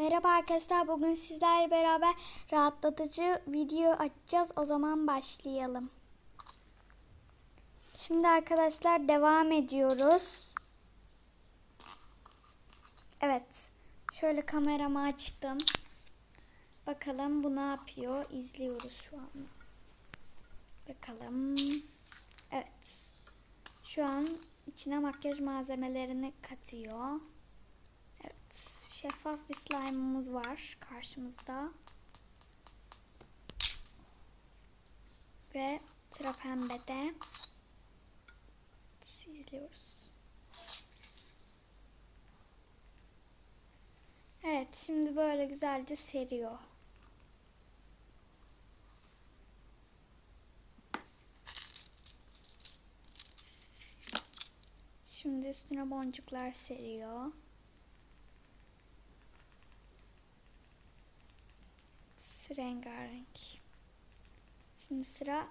Merhaba arkadaşlar. Bugün sizlerle beraber rahatlatıcı video açacağız. O zaman başlayalım. Şimdi arkadaşlar devam ediyoruz. Evet. Şöyle kameramı açtım. Bakalım bu ne yapıyor? İzliyoruz şu anda. Bakalım. Evet. Şu an içine makyaj malzemelerini katıyor. Şeffaf bir slime'ımız var karşımızda. Ve sıra pembede. İzliyoruz. Evet, şimdi böyle güzelce seriyor. Şimdi üstüne boncuklar seriyor. Rengarenk. Şimdi sıra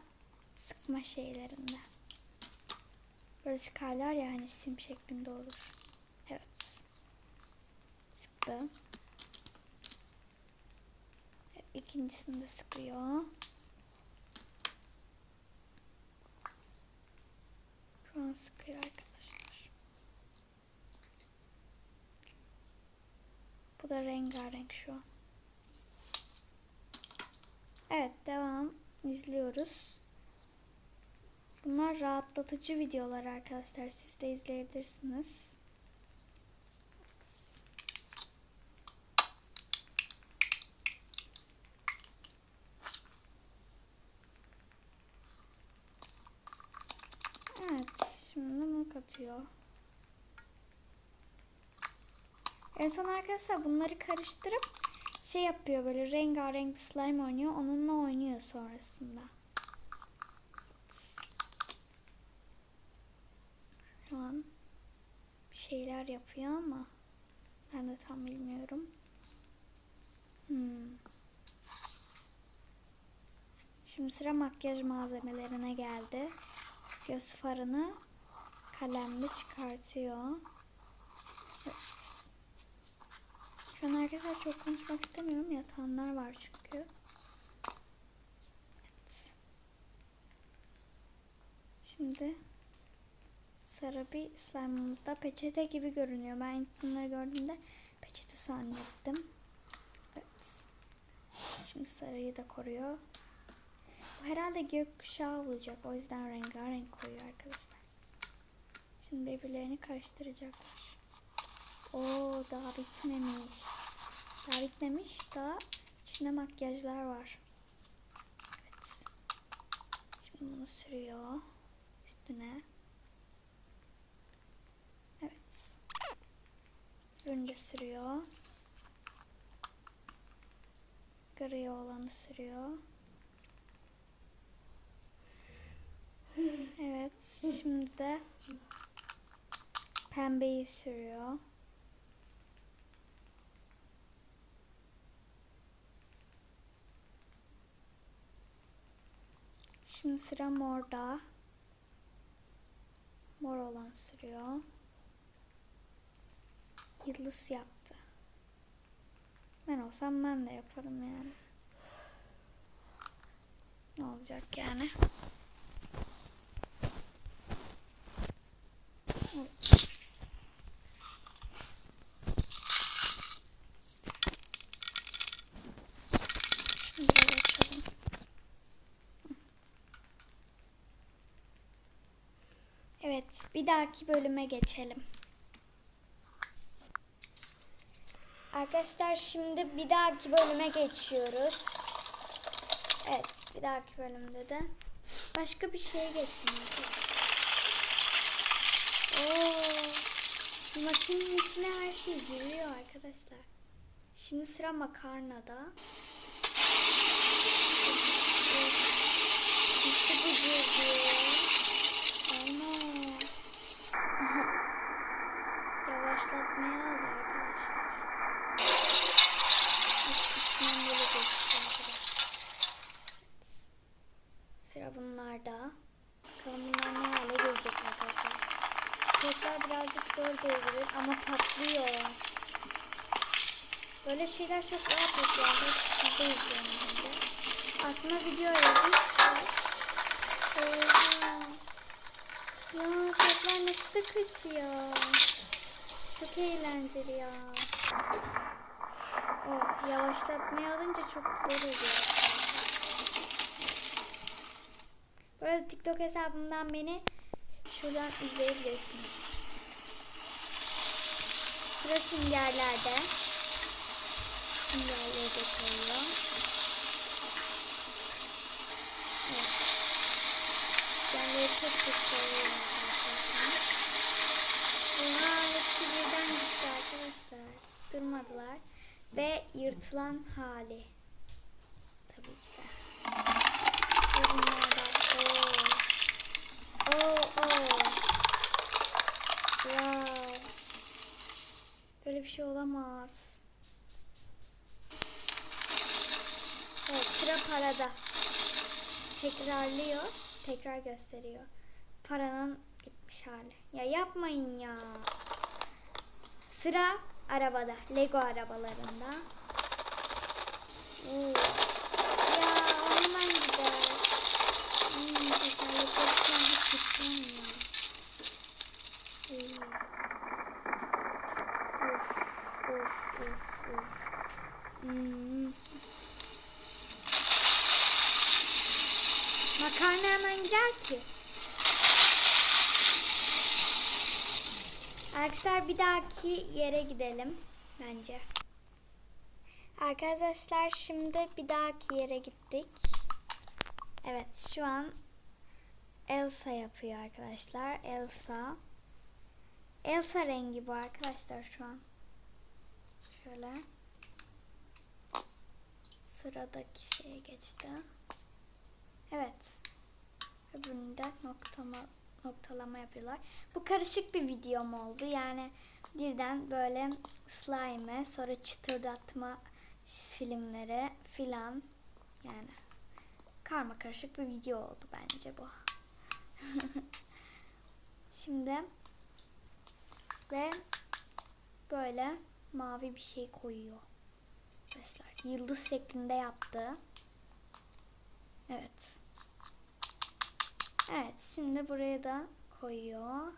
sıkma şeylerinde. Böyle sıkarlar ya hani sim şeklinde olur. Evet. Sıktı. Evet, ikincisini de sıkıyor. Şu an sıkıyor arkadaşlar. Bu da rengarenk şu an. Evet devam izliyoruz. Bunlar rahatlatıcı videolar arkadaşlar. Siz de izleyebilirsiniz. Evet. Şimdi bunu katıyor. En son arkadaşlar bunları karıştırıp şey yapıyor böyle rengarenk bir slime oynuyor. Onunla oynuyor sonrasında. Şu an bir şeyler yapıyor ama ben de tam bilmiyorum. Hmm. Şimdi sıra makyaj malzemelerine geldi. Göz farını kalemle çıkartıyor. Evet. Şu an arkadaşlar çok konuşmak istemiyorum. Yatanlar var çünkü. Evet. Şimdi sarı bir slime'ımızda peçete gibi görünüyor. Ben bunları gördüğümde peçete zannettim. Evet. Şimdi sarıyı da koruyor. Bu herhalde gökkuşağı olacak. O yüzden rengarenk koyuyor arkadaşlar. Şimdi birbirlerini karıştıracaklar. Oo daha bitmemiş. Daha bitmemiş. Daha içinde makyajlar var. Evet. Şimdi bunu sürüyor. Üstüne. Evet. De sürüyor. Gri olanı sürüyor. Evet. Şimdi de pembeyi sürüyor. Şimdi sıra morda. Mor olan sürüyor. Yıldız yaptı. Ben olsam ben de yaparım yani. Ne olacak yani? Şimdi biraz açalım. Evet, bir dahaki bölüme geçelim. Arkadaşlar şimdi bir dahaki bölüme geçiyoruz. Evet, bir dahaki bölümde de başka bir şeye geçtim. Oo, makinenin içine her şey giriyor arkadaşlar. Şimdi sıra makarnada. İşte bu diyor. Yavaşlatmaya aldı arkadaşlar. Sıra bunlarda. Bakalım bunlar ne hale gelecek arkadaşlar. Tekrar birazcık zor diyebilir ama patlıyor. Böyle şeyler çok rahat yapıyorlar. Sizde izliyorum bence. Aslında video yazmış. Oha. Ya çocuklar nasıl da kaçıyor. Çok eğlenceli ya. Oh, yavaşlatmayı alınca çok güzel oluyor. Bu arada TikTok hesabımdan beni şuradan izleyebilirsiniz. Sıra süngerlerde. Süngerleri de koyuyor. Evet. Süngerleri çok çok koyuyor arkadaşlar. Oha hepsi birden gitti arkadaşlar. Durmadılar. Ve yırtılan hali. Tabii ki de. Oo. Oo, oo. Wow. Böyle bir şey olamaz. Evet sıra parada. Tekrarlıyor. Tekrar gösteriyor. Paranın gitmiş hali. Ya yapmayın ya. Sıra arabada. Lego arabalarında. Oo. Ya ondan gider. Hmm. Hmm. Makarna hemen gider ki. Arkadaşlar bir dahaki yere gidelim bence. Arkadaşlar şimdi bir dahaki yere gittik. Evet şu an Elsa yapıyor arkadaşlar. Elsa. Elsa rengi bu arkadaşlar şu an. Şöyle. Sıradaki şeye geçti. Evet. Öbürünü de noktama, noktalama yapıyorlar. Bu karışık bir videom oldu. Yani birden böyle slime, sonra çıtırdatma filmleri filan. Yani karma karışık bir video oldu bence bu. Şimdi ve böyle mavi bir şey koyuyor. Arkadaşlar yıldız şeklinde yaptı. Evet. Evet şimdi buraya da koyuyor.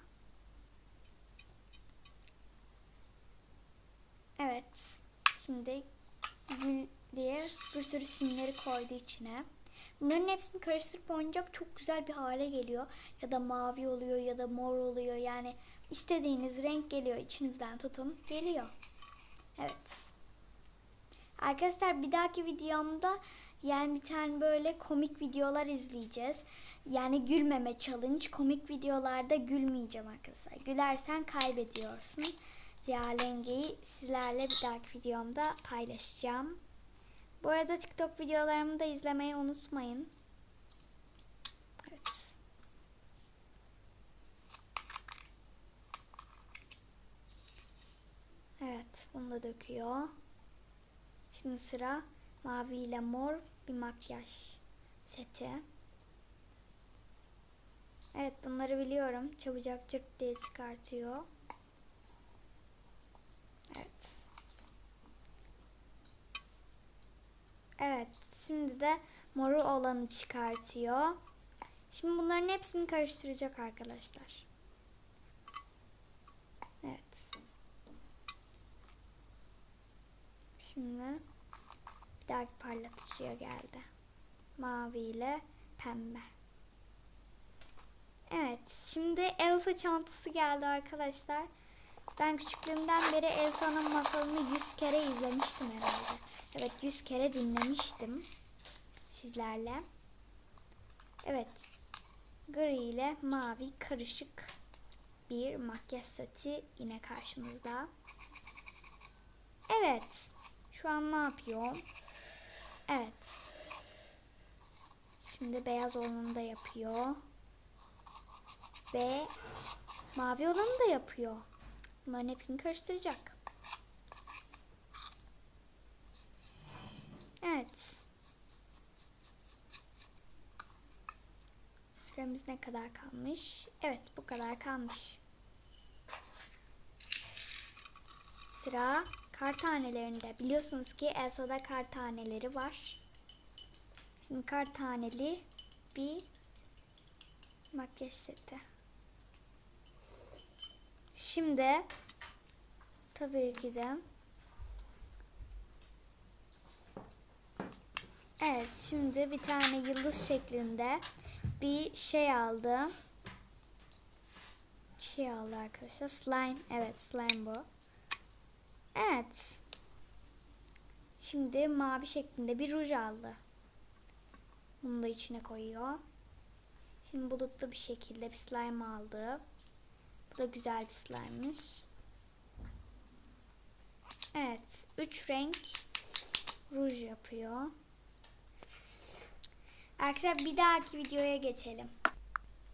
Evet. Şimdi gül diye bir sürü simleri koydu içine. Bunların hepsini karıştırıp oynayacak çok güzel bir hale geliyor. Ya da mavi oluyor ya da mor oluyor. Yani istediğiniz renk geliyor. içinizden tutun geliyor. Evet. Arkadaşlar bir dahaki videomda yani bir tane böyle komik videolar izleyeceğiz. Yani gülmeme challenge. Komik videolarda gülmeyeceğim arkadaşlar. Gülersen kaybediyorsun. Ziya Lenge'yi sizlerle bir dahaki videomda paylaşacağım. Bu arada TikTok videolarımı da izlemeyi unutmayın. Evet. Evet, bunu da döküyor. Şimdi sıra mavi ile mor bir makyaj seti. Evet, bunları biliyorum. Çabucak cırt diye çıkartıyor. Evet. Evet, şimdi de moru olanı çıkartıyor. Şimdi bunların hepsini karıştıracak arkadaşlar. Evet. Şimdi dahaki parlatıcıya geldi. Mavi ile pembe. Evet, şimdi Elsa çantası geldi arkadaşlar. Ben küçüklüğümden beri Elsa'nın masalını 100 kere izlemiştim herhalde. Evet 100 kere dinlemiştim sizlerle. Evet gri ile mavi karışık bir makyaj seti yine karşınızda. Evet şu an ne yapıyor? Evet. Şimdi beyaz olanını da yapıyor. Ve mavi olanı da yapıyor. Bunların hepsini karıştıracak. Evet. Süremiz ne kadar kalmış? Evet bu kadar kalmış. Sıra kar tanelerinde biliyorsunuz ki Elsa'da kar taneleri var. Şimdi kar taneli bir makyaj seti. Şimdi tabii ki de Evet şimdi bir tane yıldız şeklinde bir şey aldım. Şey aldı arkadaşlar. Slime. Evet slime bu. Evet. Şimdi mavi şeklinde bir ruj aldı. Bunu da içine koyuyor. Şimdi bulutlu bir şekilde bir slime aldı. Bu da güzel bir slime'mış. Evet. Üç renk ruj yapıyor. Arkadaşlar bir dahaki videoya geçelim.